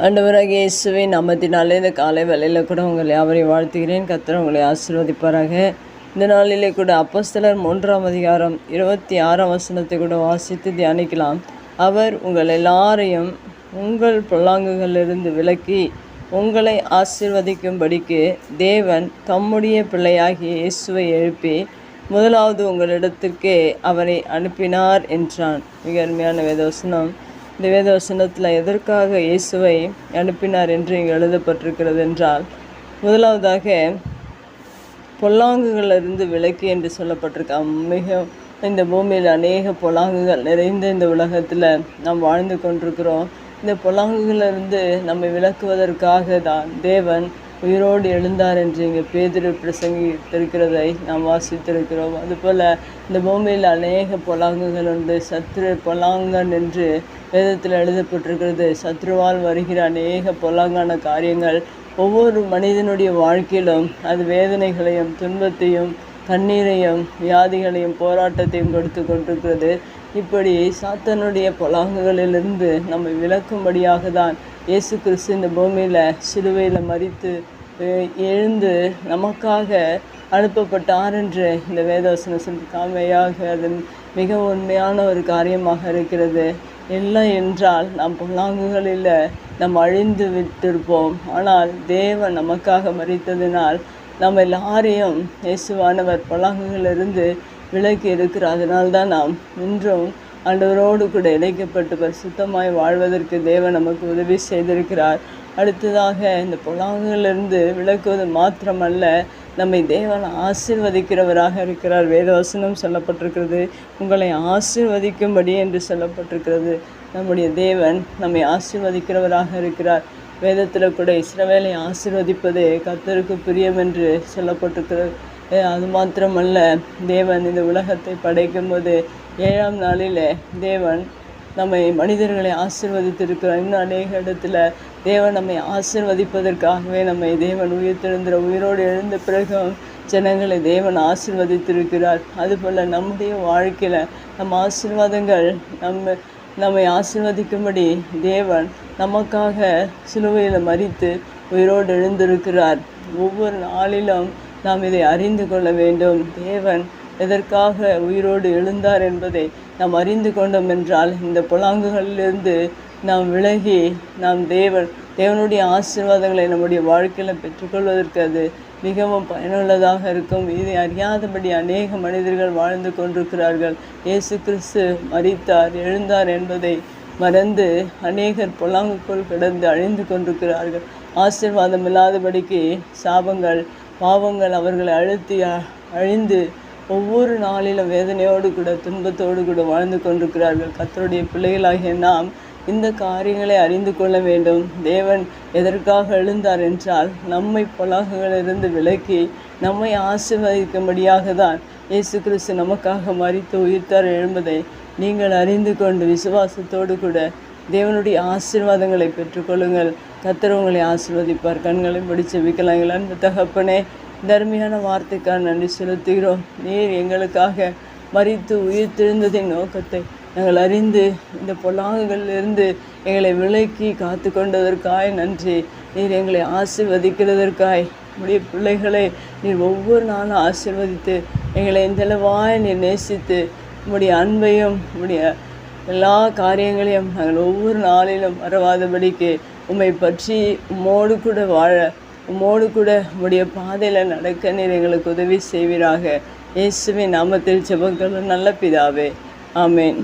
ஆண்டவராகிய இயேசுவின் நாமத்தினாலே இந்த காலை வேளையில் கூட உங்களை அவரை வாழ்த்துகிறேன். கத்திர உங்களை ஆசீர்வதிப்பாராக. இந்த நாளிலே கூட அப்போஸ்தலர் மூன்றாம் அதிகாரம் இருபத்தி ஆறாம் வசனத்தை கூட வாசித்து தியானிக்கலாம். அவர் உங்கள் எல்லாரையும் உங்கள் பொல்லாங்குகளிலிருந்து விலக்கி உங்களை ஆசீர்வதிக்கும்படிக்கு தேவன் தம்முடைய பிள்ளையாகிய இயேசுவை எழுப்பி முதலாவது உங்களிடத்திற்கே அவரை அனுப்பினார் என்றான். மிக அருமையான வேதவசனம் இந்த வேதவசனத்தில் எதற்காக இயேசுவை அனுப்பினார் என்று இங்கே எழுதப்பட்டிருக்கிறது என்றால் முதலாவதாக பொல்லாங்குகளிலிருந்து விலக்கி என்று சொல்லப்பட்டிருக்க. மிக இந்த பூமியில் அநேக பொல்லாங்குகள் நிறைந்த இந்த உலகத்தில் நாம் வாழ்ந்து கொண்டிருக்கிறோம். இந்த பொல்லாங்குகளிலிருந்து நம்மை விளக்குவதற்காக தான் தேவன் உயிரோடு எழுந்தார் என்று இங்கே பேதிரு பிரசங்கித்திருக்கிறதை நாம் வாசித்திருக்கிறோம். அதுபோல் இந்த பூமியில் அநேக பொலாங்குகள் உண்டு. சத்ரு பொலாங்கன் என்று வேதத்தில் எழுதப்பட்டிருக்கிறது. சத்ருவால் வருகிற அநேக பொலாங்கான காரியங்கள் ஒவ்வொரு மனிதனுடைய வாழ்க்கையிலும் அது வேதனைகளையும் துன்பத்தையும் கண்ணீரையும் வியாதிகளையும் போராட்டத்தையும் கொடுத்து கொண்டிருக்கிறது. இப்படி சாத்தனுடைய பொலாங்குகளிலிருந்து நம்மை விளக்கும்படியாக தான் இயேசு கிறிஸ்து இந்த பூமியில் சிலுவையில் மறித்து எழுந்து நமக்காக அனுப்பப்பட்டார் என்று இந்த வேதவசனம் சொல்லி காமையாக அது மிக உண்மையான ஒரு காரியமாக இருக்கிறது. இல்லை என்றால் நம் பொல்லாங்குகளில் நாம் அழிந்து விட்டிருப்போம். ஆனால் தேவன் நமக்காக மறித்ததினால் நம்ம எல்லாரையும் இயேசுவானவர் பொல்லாங்குகளிலிருந்து விலக்கி இருக்கிறார் அதனால்தான் நாம் இன்றும் ஆண்டவரோடு கூட இணைக்கப்பட்டு பரிசுத்தமாய் வாழ்வதற்கு தேவன் நமக்கு உதவி செய்திருக்கிறார். அடுத்ததாக இந்த பொல்லாங்குகளிலிருந்து விளக்குவது மாத்திரமல்ல நம்மை தேவன் ஆசிர்வதிக்கிறவராக இருக்கிறார். வேதவசனம் சொல்லப்பட்டிருக்கிறது உங்களை ஆசிர்வதிக்கும்படி என்று சொல்லப்பட்டிருக்கிறது. நம்முடைய தேவன் நம்மை ஆசிர்வதிக்கிறவராக இருக்கிறார். வேதத்தில் கூட இஸ்ரவேலை ஆசிர்வதிப்பதே கர்த்தருக்கு பிரியம் என்று சொல்லப்பட்டிருக்கிறது. அது மாத்திரமல்ல. தேவன் இந்த உலகத்தை படைக்கும்போது ஏழாம் நாளில் தேவன் நம்மை மனிதர்களை ஆசீர்வதித்திருக்கிறார். இன்னும் அநேக இடத்துல தேவன் நம்மை ஆசிர்வதிப்பதற்காகவே நம்மை தேவன் உயிர்த்தெழுந்திர உயிரோடு எழுந்த பிறகும் ஜனங்களை தேவன் ஆசிர்வதித்திருக்கிறார். அதுபோல் நம்முடைய வாழ்க்கையில் நம் ஆசீர்வாதங்கள் நம்ம நம்மை ஆசிர்வதிக்கும்படி தேவன் நமக்காக சிலுவையில் மறித்து உயிரோடு எழுந்திருக்கிறார். ஒவ்வொரு நாளிலும் நாம் இதை அறிந்து கொள்ள வேண்டும். தேவன் எதற்காக உயிரோடு எழுந்தார் என்பதை நாம் அறிந்து கொண்டோம் என்றால் இந்த புலாங்குகளிலிருந்து நாம் விலகி நாம் தேவன் தேவனுடைய ஆசீர்வாதங்களை நம்முடைய வாழ்க்கையில் பெற்றுக்கொள்வதற்கு அது மிகவும் பயனுள்ளதாக இருக்கும். இதை அறியாதபடி அநேக மனிதர்கள் வாழ்ந்து கொண்டிருக்கிறார்கள். இயேசு கிறிஸ்து மறித்தார் எழுந்தார் என்பதை மறந்து அநேகர் புலாங்குக்குள் கிடந்து அழிந்து கொண்டிருக்கிறார்கள். ஆசீர்வாதம் இல்லாதபடிக்கு சாபங்கள் பாவங்கள் அவர்களை அழுத்தி அ- அழிந்து ஒவ்வொரு நாளிலும் வேதனையோடு கூட துன்பத்தோடு கூட வாழ்ந்து கொண்டிருக்கிறார்கள். கத்தருடைய பிள்ளைகளாகிய நாம் இந்த காரியங்களை அறிந்து கொள்ள வேண்டும். தேவன் எதற்காக எழுந்தார் என்றால் நம்மை பொலாகங்களிலிருந்து விலக்கி நம்மை ஆசீர்வதிக்கும்படியாக தான் இயேசு கிறிஸ்து நமக்காக மறித்து உயிர்த்தார் எழும்பதை நீங்கள் அறிந்து கொண்டு விசுவாசத்தோடு கூட தேவனுடைய ஆசீர்வாதங்களை பெற்றுக்கொள்ளுங்கள். கத்தர் உங்களை ஆசீர்வதிப்பார். கண்களை வைக்கலாம். விற்கலாங்களா அன்பு தகப்பனே தர்மியான வார்த்தைக்காக நன்றி செலுத்துகிறோம். நீர் எங்களுக்காக மறித்து உயிர் திருந்ததின் நோக்கத்தை நாங்கள் அறிந்து இந்த பொல்லாங்குகளிலிருந்து எங்களை விலக்கி காத்து கொண்டதற்காய் நன்றி. நீர் எங்களை ஆசிர்வதிக்கிறதற்காய். உடைய பிள்ளைகளை நீர் ஒவ்வொரு நாளும் ஆசீர்வதித்து எங்களை இந்தளவாய் நீர் நேசித்து உடைய அன்பையும் உடைய எல்லா காரியங்களையும் நாங்கள் ஒவ்வொரு நாளிலும் மறவாதபடிக்கு உம்மை பற்றி உம்மோடு கூட வாழ உம்மோடு கூட உம்முடைய பாதையில் நடக்க நீர் எங்களுக்கு உதவி செய்வீராக. இயேசுவின் நாமத்தில் ஜெபங்களும் நல்ல பிதாவே. ஆமேன்.